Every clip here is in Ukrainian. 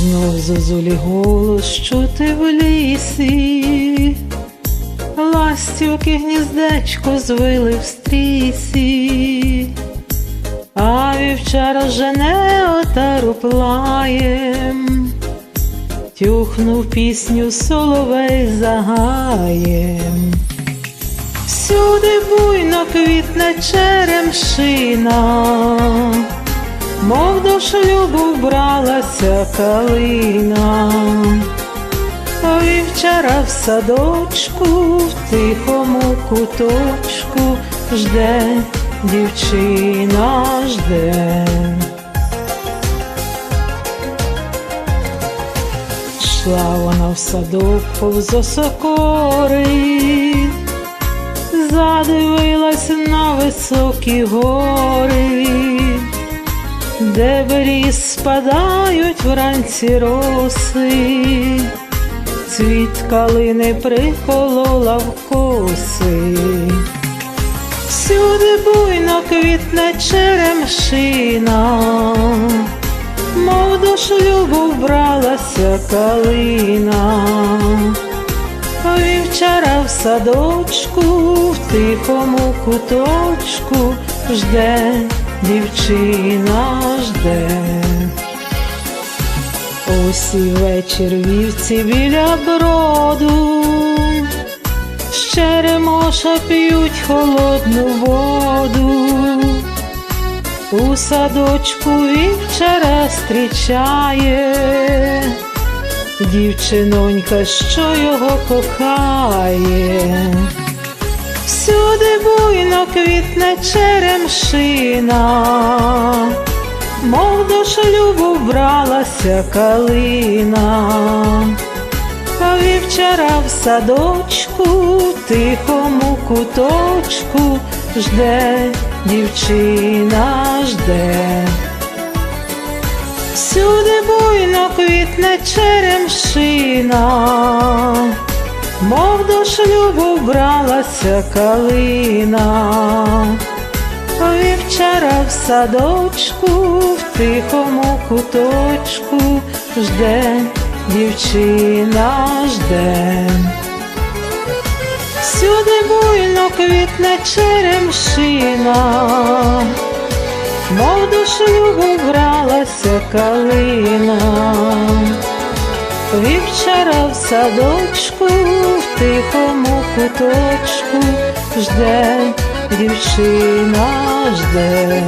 Знов зозулі голос чути в лісі, ластівки гніздечко звили в стрісі, а вівчара жене отару плаєм, тюхнув пісню соловей загаєм. Всюди буйно квітне черемшина, мов до шлюбу вбралася калина, вівчара в садочку, в тихому куточку. Жде дівчина жде. Шла вона в садок повз осокори, задивилась на високі гори, де беріз спадають вранці роси, цвіт калини приколола в коси. Всюди буйно квітне черемшина, мов до шлюбу вбралася калина. Вівчара в садочку, в тихому куточку жде, дівчина жде. Ось вечір вівці біля броду, з черемоша п'ють холодну воду. У садочку вівчара зустрічає дівчинонька, що його кохає. Всюди буйно квітне черемшина, мов до шлюбу вбралася калина. А вівчара в садочку, тихому куточку жде, дівчина жде. Всюди буйно квітне черемшина, мов до шлюбу вбралася калина. Вівчара в садочку, в тихому куточку жде, дівчина жде. Всюди буйно квітне черемшина, мов до шлюбу вбралася калина. Вівчара в садочку, в тихому куточку жде, дівчина жде.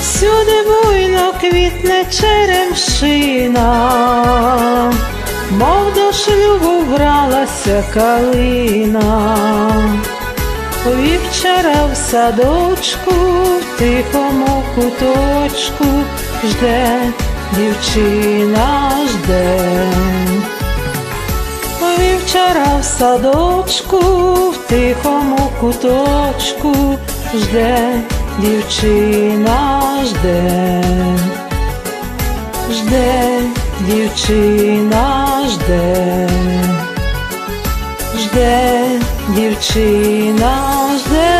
Всюди буйно квітне черемшина, мов до шлюбу вбралася калина. Вівчара в садочку, в тихому куточку жде, дівчина жде. Вівчара в садочку, в тихому куточку жде, дівчина жде, жде, дівчина жде, жде, дівчина жде.